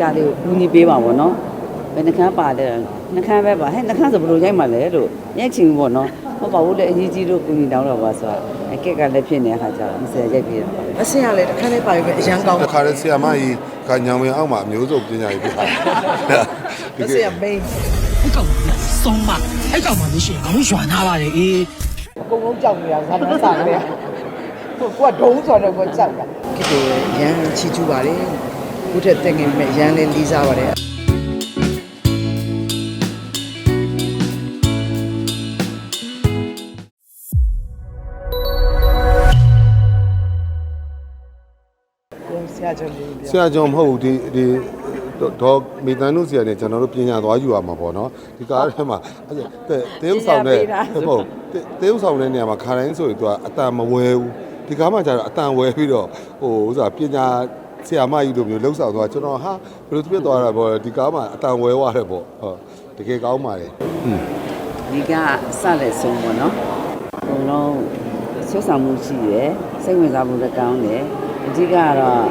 ကားလေးကိုကူညီပေးပါဘောနော်ဘယ်နှခမ်းပါတယ်နှခမ်းပဲပါဟဲ့နှခမ်းဆိုဘယ်လိုရိုက်မှလဲလို့ရိုက်ချင်ဘူးပေါ့နော်ဟုတ်ပါဘူးလေအကြီးကြီးတို့ကူညီတောင်းတော့ပါဆိုတာအကက်ကလည်းဖြစ်နေတဲ့ခါကျတော့20ရိုက်ပြီးတော့အဆင်ရလဲတစ်ခါလေးပါပြီပဲအရန်ကောင်းတခါတည်းဆီယာမကြီးကညောင်ဝင်အောက်မှာအမျိုးစုံပညာရေးပြတာအဆင်ရ main အဲ့ကောင်ကဆုံးမအဲ့ကောင်ကမရှိရင်ငါတို့ရွာနာပါလေအေးအကုန်လုံးကြောက်နေတာဇာတ်မစားနေကိုကဒုံးဆိုတော့ကိုကြောက်တာကိတေရန်ချီကျူပါလေ ခုထက်တက်ငင်မဲ့ရန်လေးလေးစားပါတယ်ဆရာကျော်လေးပြောဆရာကျော်မဟုတ်ဘူးဒီဒီဒေါ်မေတန်တို့ဆရာနဲ့ကျွန်တော်တို့ပညာသွားယူရမှာပေါ့နော်ဒီကားထဲမှာအဲ့ဒါတေးဥဆောင်တဲ့ဟုတ်တေးဥဆောင်တဲ့နေရာမှာခါတိုင်းဆိုရင်သူကအတန်မဝဲဘူးဒီကားမှာကျတော့အတန်ဝဲပြီးတော့ဟိုဥစားပညာ ဆရာမကြီးလိုမျိုးလှုပ်ဆောင်သွားကျွန်တော်ဟာဘယ်လိုဖြစ်သွားတာပေါ့ဒီကားမှာအတန်ဝဲသွားတယ်ပေါ့ဟုတ်တကယ်ကောင်းပါလေอืมဒီကစလက်ဆုံးပေါ့နော်အကုန်လုံးဆွဆောင်မှုရှိရယ်စိတ်ဝင်စားမှုလည်းကောင်းတယ်အဓိကကတော့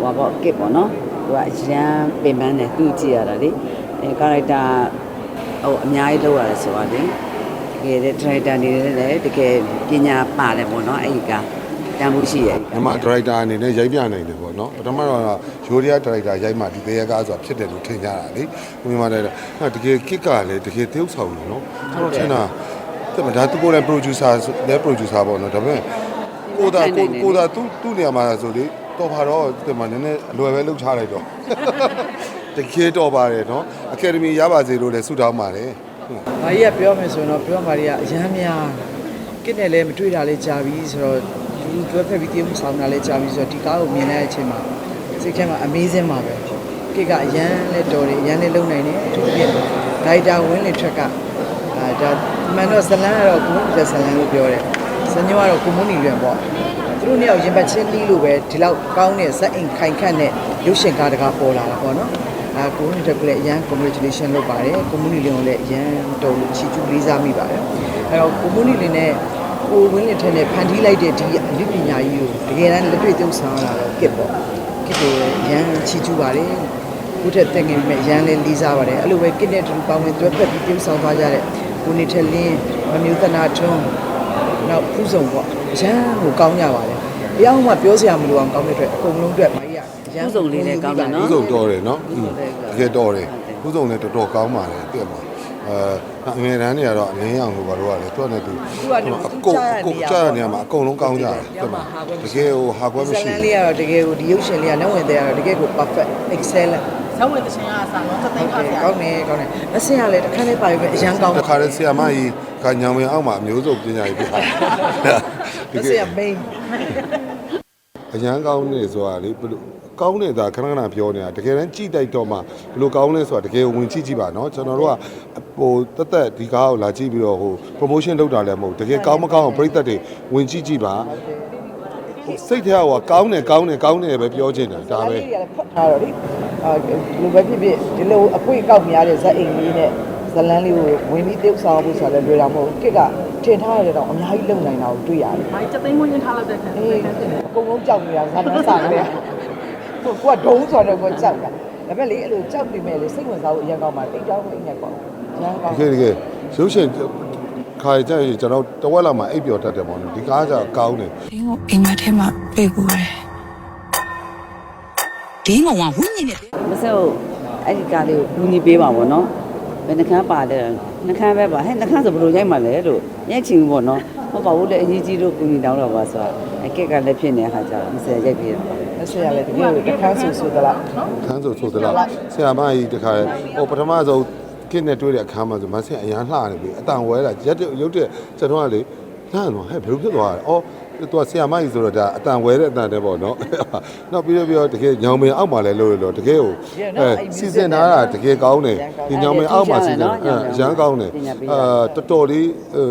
ဟိုပေါ့ကစ်ပေါ့နော်ဟိုကအရန်ပင်ပန်းတယ်သူ့ကြည့်ရတာလေအဲကာရိုက်တာဟိုအများကြီးလောက်ရတယ်ဆိုတာလေတကယ်တဲ့ဒရိုက်တာနေလည်းတကယ်ပညာပါတယ်ပေါ့နော်အဲ့ဒီက တန်မှုရှိရယ်ဒီမှာဒရိုက်တာအနေနဲ့ရိုက်ပြနိုင်တယ်ပေါ့နော်ပထမတော့ရိုးရီးယားဒရိုက်တာရိုက်မှဒီတရားကားဆိုတာဖြစ်တယ်လို့ထင်ကြတာလေဘယ်မှာလဲဟာတကယ်ကစ်ကလည်းတကယ်တရုပ်ဆောင်တယ်နော်ကျွန်တော်ထင်တာတဲ့မှာဒါသူကိုယ်လည်း producer လည်း producer ပေါ့နော်ဒါပေမဲ့ကိုသာကိုကိုသာသူ့သူ့နေရာမှာဆိုလေတော့ပါတော့ဒီမှာနည်းနည်းအလွယ်ပဲလှုပ်ချလိုက်တော့တကယ်တော့ပါတယ်နော်အကယ်ဒမီရပါစေလို့လည်းဆုတောင်းပါတယ်။မာရီကပြောမယ်ဆိုရင်တော့ပြောမာရီကအရမ်းများကိနဲ့လည်းမတွေ့တာလည်းကြာပြီဆိုတော့ လူတွဲဖက်ပြီးတည်မှုဆောင်တာလည်းကြာပြီဆိုတော့ဒီကားကိုမြင်တဲ့အချိန်မှာစိတ်ထဲမှာ amazing ပါပဲ။ကိကအရန်လည်းတော်တယ်အရန်လည်းလုံနိုင်တယ်အထူးသဖြင့်ဒိုက်တာဝင်းလင်ထက်ကအာဒါမှန်တော့ဇလန်းကတော့ကိုမွန်တဲ့ဇလန်းလို့ပြောတယ်။ဇညောကတော့ကိုမွန်နီရွံပေါ့။သူတို့နှစ်ယောက်ရင်ပတ်ချင်းတီးလို့ပဲဒီလောက်ကောင်းတဲ့ဇက်အိမ်ခိုင်ခန့်တဲ့ရုပ်ရှင်ကားတကားပေါ်လာတာပေါ့နော်။အာကိုမွန်နီတက်ကလည်းအရန် congratulation လုပ်ပါတယ်။ကိုမွန်နီလင်ကိုလည်းအရန်တော်လို့ချီးကျူးလေးစားမိပါတယ်။အဲတော့ကိုမွန်နီလင်နဲ့ ကိုဝင်းလင်ထက်နဲ့ဖန်တီးလိုက်တဲ့ဒီအနုပညာကြီးကိုတကယ်တမ်းလက်တွေ့သုံးဆောင်ရတာတော့ကစ်ပေါ့။ကစ်ကိုရန်ချီးကျူးပါတယ်။ခုထက်တက်ငင်မဲ့ရန်လေးလေးစားပါတယ်။အဲ့လိုပဲကစ်နဲ့တူတူပေါင်းဝင်တွဲဖက်ပြီးပြုဆောင်သွားကြတဲ့ကိုနေထက်လင်းမမျိုးသနာထွန်းနောက်ဖူးစုံပေါ့။ရန်ကိုကောင်းကြပါတယ်။တရားမှပြောစရာမလိုအောင်ကောင်းတဲ့အတွက်အကုန်လုံးအတွက်မာကြီးကရန်ဥစုံလေးလည်းကောင်းတယ်နော်ဥဆုံးတော်တယ်နော်อืมတကယ်တော်တယ်ဥဆုံးလည်းတော်တော်ကောင်းပါတယ်ပြည့်မှာ အဲအငယ်တန်းတွေကတော့အငင်းအောင်လို့ဘာလို့ကလဲသူကလည်းသူအကုန်အကုန်ကြားတဲ့နေရာမှာအကုန်လုံးကောင်းကြတယ်ပြည့်မှာတကယ်ဟိုဟာကွက်ဇမရှိလန်လေးကတော့တကယ်ကိုဒီရုပ်ရှင်လေးကလက်ဝင်တဲ့ကတော့တကယ်ကို perfect excellent ဇဝင်တရှင်ကအစားတော့သတိထားစရာကောင်းတယ်ကောင်းတယ်အဆင်ရလဲတစ်ခါလေးပါပြီပဲအရန်ကောင်းတခါတည်းဆီယာမကြီးကညောင်ဝင်အောက်မှာအမျိုးစုံပညာရေးပြတာအဆင်ရ main အရန်ကောင်းနေဆိုတာလေဘလို့ကောင်းနေတာခဏခဏပြောနေတာတကယ်တမ်းကြည့်တိုက်တော့မှဘလို့ကောင်းလဲဆိုတာတကယ်ဝင်ကြည့်ကြည့်ပါနော်ကျွန်တော်တို့ကဟိုတက်တက်ဒီကားကိုလာကြည့်ပြီးတော့ဟို promotion လုပ်တာလည်းမဟုတ်တကယ်ကောင်းမကောင်းအောင်ပြိသက်တွေဝင်ကြည့်ကြည့်ပါစိတ်ထဲကကောင်းတယ်ကောင်းတယ်ကောင်းတယ်ပဲပြောချင်တာဒါပဲဒါလေးတွေကလည်းဖွက်ထားတော့လေအဲဒီလိုပဲဖြစ်ဖြစ်ဒီလိုအပွေအောက်များတဲ့ဇက်အိမ်ကြီးနဲ့ဇလန်းလေးကိုဝင်ပြီးတုပ်ဆောင်ဖို့ဆိုတာလည်းလွယ်တာမဟုတ်ဘူးတစ်က ထင်ထားရတဲ့တော့အများကြီးလုံနိုင်တာကိုတွေ့ရတယ်။ဘာချက်သိမ်းဝင်ထားလိုက်တဲ့ခံအေးအကုန်လုံးကြောက်နေတာဇာတ်မစားနေကိုကဒုံးဆိုတော့ကိုကြောက်တာဒါပေမဲ့လေအဲ့လိုကြောက်နေမဲ့လေစိတ်ဝင်စားဖို့အရင်ကောင်းပါတိတ်တောင်းဖို့အရင်ကောင်းရန်ကောင်းတကယ်တကယ်ရုပ်ရှင်ခါကြရင်ကျွန်တော်တဝက်လောက်မှအိပ်ပျော်တတ်တယ်ပေါ့နော်ဒီကားကကောင်းတယ်ဒင်းကိုအိမ်မက်ထဲမှာပြေးကိုတယ်ဒင်းကောင်ကဝိညာဉ်နဲ့မစဲ့အဲ့ဒီကားလေးကိုကူညီပေးပါဘောနော် ဘယ်နှခမ်းပါတယ်နှခမ်းပဲပါဟဲ့နှခမ်းဆိုဘယ်လိုရိုက်မှလဲလို့ရိုက်ချင်ဘူးပေါ့နော်ဟုတ်ပါဘူးလေအကြီးကြီးတို့ကူညီတောင်းတော့ပါဆိုတာအကက်ကလည်းဖြစ်နေတဲ့ခါကျတော့20ရိုက်ပြီးတော့အဆင်ရလေတကယ်ကိုတစ်ခါဆူဆူသလားခန်းဆိုဆိုသလားဆရာမကြီးတခါဟိုပထမဆုံးကင်းနဲ့တွေ့တဲ့အခါမှာဆိုမဆင်အရန်လှနေပြီအတန်ဝဲလာရက်ရုပ်တဲ့ကျွန်တော်ကလေလှန်တော့ဟဲ့ဘယ်လိုဖြစ်သွားလဲအော် သူကဆရာမကြီးဆိုတော့ဒါအတန်ဝဲတဲ့အတန်တဲ့ပေါ့နော်နောက်ပြီးတော့ပြီးတော့တကယ်ညောင်ပင်အောက်မှာလဲလို့လို့တကယ်ကိုအဲစီစဉ်ထားတာတကယ်ကောင်းတယ်ဒီညောင်ပင်အောက်မှာစီစဉ်အဲအရန်ကောင်းတယ်အာတော်တော်လေးအဲ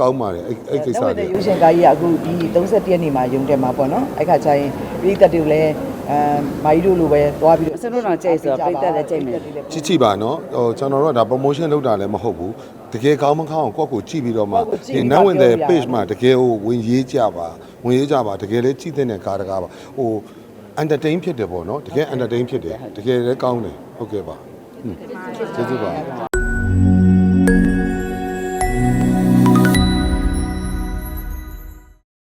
ကောင်းပါတယ်အဲ့အဲ့ကိစ္စတဲ့လေးရုပ်ရှင်ကားကြီးကအခုဒီ31ရက်နေ့မှာရုံတက်မှာပေါ့နော်အဲ့ခါကျရင်ပြည်သက်တွေလည်း အဲမာကြီးတို့လိုပဲသွားပြီးအစလုံးတော့ကြိုက်ဆိုတော့ပြိတက်လည်းကြိုက်မယ်ကြည့်ကြည့်ပါနော်ဟိုကျွန်တော်တို့ကဒါ promotion လုပ်တာလည်းမဟုတ်ဘူးတကယ်ကောင်းမကောင်းကိုယ့်ကိုကြည့်ပြီးတော့မှဒီနောက်ဝင်တဲ့ page မှာတကယ်ဟိုဝင်ရေးကြပါဝင်ရေးကြပါတကယ်လည်းကြည့်တဲ့ကားတကားပါဟို entertain ဖြစ်တယ်ပေါ့နော်တကယ် entertain ဖြစ်တယ်တကယ်လည်းကောင်းတယ်ဟုတ်ကဲ့ပါဟွန်းကျေးဇူးပါ